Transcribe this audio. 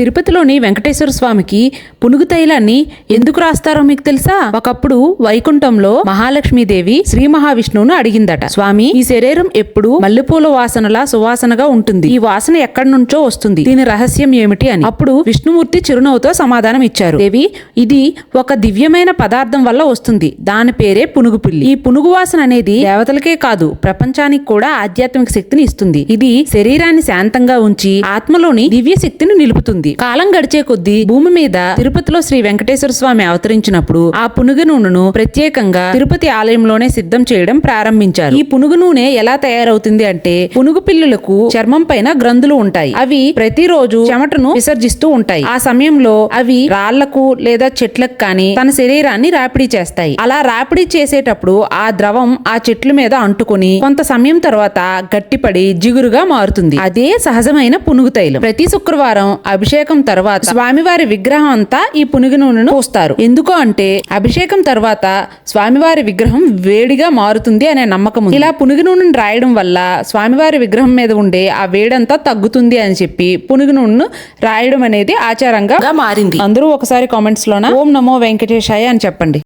తిరుపతిలోని వెంకటేశ్వర స్వామికి పునుగు తైలాన్ని ఎందుకు రాస్తారో మీకు తెలుసా? ఒకప్పుడు వైకుంఠంలో మహాలక్ష్మీదేవి శ్రీ మహావిష్ణువును అడిగిందట. స్వామి ఈ శరీరం ఎప్పుడు మల్లెపూల వాసనలా సువాసనగా ఉంటుంది. ఈ వాసన ఎక్కడి నుంచో వస్తుంది. దీని రహస్యం ఏమిటి అని. అప్పుడు విష్ణుమూర్తి చిరునవ్వుతో సమాధానం ఇచ్చారు. దేవి ఇది ఒక దివ్యమైన పదార్థం వల్ల వస్తుంది. దాని పేరే పునుగు పిల్లి. ఈ పునుగు వాసన అనేది దేవతలకే కాదు ప్రపంచానికి కూడా ఆధ్యాత్మిక శక్తిని ఇస్తుంది. ఇది శరీరాన్ని శాంతంగా ఉంచి ఆత్మలోని దివ్య శక్తిని నిలుపుతుంది. కాలం గడిచే కొద్దీ భూమి మీద తిరుపతిలో శ్రీ వెంకటేశ్వర స్వామి అవతరించినప్పుడు ఆ పునుగు నూనెను ప్రత్యేకంగా తిరుపతి ఆలయంలోనే సిద్ధం చేయడం ప్రారంభించారు. ఈ పునుగు నూనె ఎలా తయారవుతుంది అంటే పునుగు పిల్లులకు చర్మం పైన గ్రంథులు ఉంటాయి. అవి ప్రతిరోజు చెమటను విసర్జిస్తూ ఉంటాయి. ఆ సమయంలో అవి రాళ్ళకు లేదా చెట్లకు కానీ తన శరీరాన్ని రాపిడి చేస్తాయి. అలా రాపిడి చేసేటప్పుడు ఆ ద్రవం ఆ చెట్ల మీద అంటుకొని కొంత సమయం తర్వాత గట్టిపడి జిగురుగా మారుతుంది. అదే సహజమైన పునుగు తైలం. ప్రతి శుక్రవారం అభిషేక్ తర్వాత స్వామివారి విగ్రహం అంతా ఈ పునుగు నూనెను పూస్తారు. ఎందుకు అంటే అభిషేకం తర్వాత స్వామివారి విగ్రహం వేడిగా మారుతుంది అనే నమ్మకం ఇలా పునుగు నూనెను రాయడం వల్ల స్వామివారి విగ్రహం మీద ఉండే ఆ వేడంతా తగ్గుతుంది అని చెప్పి పునుగు నూనెను రాయడం అనేది ఆచారంగా మారింది. అందరూ ఒకసారి కామెంట్స్ లోన? ఓం నమో వెంకటేశాయ అని చెప్పండి.